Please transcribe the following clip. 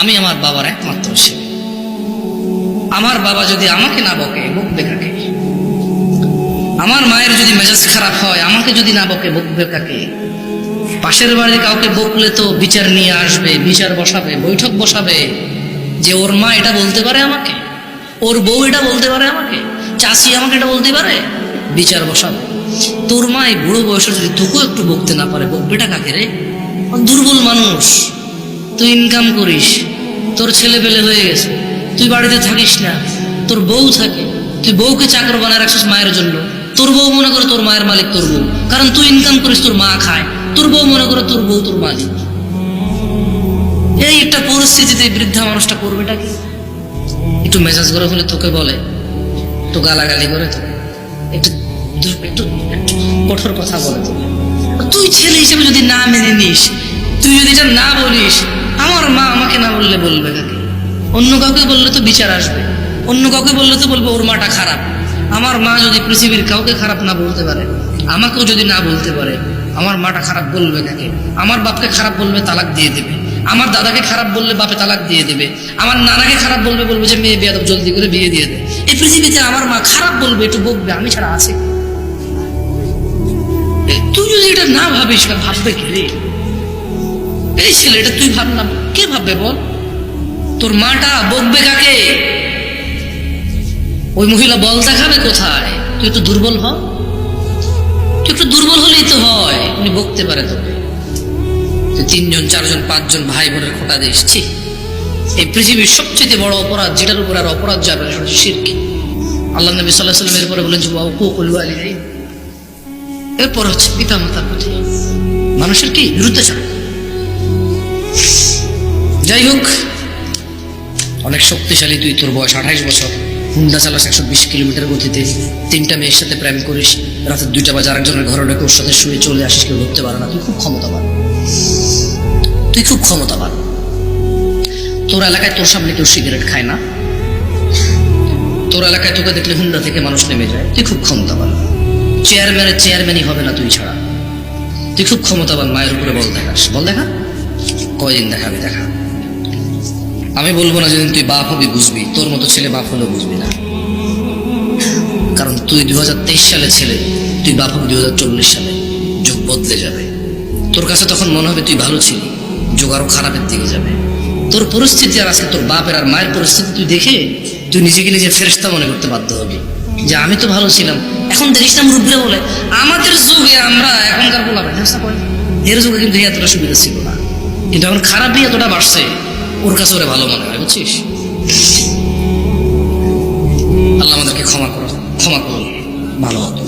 আমি আমার বাবার একমাত্র ছেলে। আমার বাবা যদি আমাকে না বকে বকবে কাকে আমার মায়ের যদি মেজাজ খারাপ হয়, আমাকে যদি না বকে বকবে কাকে পাশের বাড়ির কাউকে বকলে তো বিচার নিয়ে আসবে, বিচার বসাবে, বৈঠক বসাবে। যে ওর মা এটা বলতে পারে আমাকে, ওর বউ এটা বলতে পারে আমাকে, চাষি আমাকে এটা বলতে পারে, বিচার বসাবে। তোর মা এই বুড়ো বয়সে যদি তোকেও একটু বকতে না পারে বকবেটা কাকে রে? দুর্বল মানুষ, তুই ইনকাম করিস। তোর ছেলে পেলে হয়ে গেছে। তুই বাড়িতে থাকিস না। তোর বউ থাকে। তুই বউকে চাকর বানায় রাখছিস মায়ের জন্য। তোর বউ মনে করে তোর মায়ের মালিক তোর বউ। কারণ তুই ইনকাম করিস তোর মা খায়। তোর বউ মনে করে তোর বউ তোর মালিক। এই একটা পরিস্থিতিতে বৃদ্ধা মানুষটা করবেটা কি? একটু মেজাজ করে হলে তোকে বলে। একটু গালাগালি করে তোকে একটু একটু কঠোর কথা বলে। তুই ছেলে হিসেবে যদি না মেনে নিস, তুই যদি এটা না বলিস বললে বলবে কাকে? অন্য কাউকে বললে তো বিচার আসবে। অন্য কাউকে বললে তো বলবে, ওর মাটা খারাপ। আমার মা যদি পৃথিবীর কাউকে খারাপ না বলতে পারে, আমাকেও যদি না বলতে পারে, আমার মাটা খারাপ বলবে কাকে? আমার বাপকে খারাপ বলবে, তালাক দিয়ে দেবে। আমার দাদাকে খারাপ বললে বাপে তালাক দিয়ে দেবে। আমার নানাকে খারাপ বলবে বলবে যে, মেয়ে বেয়াদব, জলদি করে বিয়ে দিয়ে দে। এই পৃথিবীতে আমার মা খারাপ বলবে, একটু বকবে, আমি ছাড়া আছে তুই যদি এটা না ভাবিস ভাববে কে রে? এই ছেলে এটা তুই ভাবলাম কে ভাববে বল? তোর মাটা বকবে কাকে? ওই মহিলা বল দেখাবে কোথায়? তুই একটু দুর্বল হ। তুই একটু দুর্বল হলেই তো হয়। উনি বকতে পারে তোকে। তিনজন, চারজন, পাঁচজন ভাই বোনের খোটা দিস, ছি। এই পৃথিবীর সবচেয়ে বড় অপরাধ, যেটার উপর আর অপরাধ যাবে না শিরকি আল্লাহ নবী সাল্লাহ সাল্লাম এরপরে বলেন, যে বাবু আলী এরপর হচ্ছে পিতা মাতার প্রতি মানুষের কি? বিরুদ্ধাচার যাই হোক অনেক শক্তিশালী তুই, তোর বয়স আঠাইশ বছর। হুন্ডা চালাস একশো বিশ কিলোমিটার গতিতে। তিনটা মেয়ের সাথে প্রেম করিস। রাতে দুইটা বাজে আরেকজনের ঘরে ঢুকে ওর সাথে শুয়ে চলে আসিস, কেউ ধরতে পারে না। তুই খুব ক্ষমতাবান। তুই খুব ক্ষমতাবান। তোর এলাকায় তোর সামনে কেউ সিগারেট খায় না। তোর এলাকায় তোকে দেখলে হুন্ডা থেকে মানুষ নেমে যায়। তুই খুব ক্ষমতাবান। চেয়ারম্যানের চেয়ারম্যানই হবে না তুই ছাড়া। তুই খুব ক্ষমতাবান, মায়ের উপরে বল দেখাস। বল দেখা। কয়দিন দেখাবি দেখা। আমি বলব না যেদিন তুই বাপ হবি, বুঝবি। তোর মতো ছেলে বাপ হলেও বুঝবি না। কারণ তুই দুহাজার তেইশ সালে ছেলে, তুই বাপ হবি দু সালে। যুগ বদলে যাবে। তোর কাছে তখন মনে হবে তুই ভালো ছিলি। যুগ আরও খারাপের দিকে যাবে। তোর পরিস্থিতি আর আজকে তোর বাপের আর মায়ের পরিস্থিতি তুই দেখে তুই নিজেকে নিজে ফেরস্তা মনে করতে বাধ্য হবি। যে আমি তো ভালো ছিলাম। এখন দেখিস না মুরব্বীরা বলে, আমাদের যুগে আমরা এখনকার বলা এর যুগে কিন্তু এতটা সুবিধা ছিল না। কিন্তু এখন খারাপই এতটা বাড়ছে। ওর কাছে ওরা ভালো মনে হয়, বুঝছিস? আল্লাহ আমাদেরকে ক্ষমা করো, ক্ষমা করুন। ভালো হতো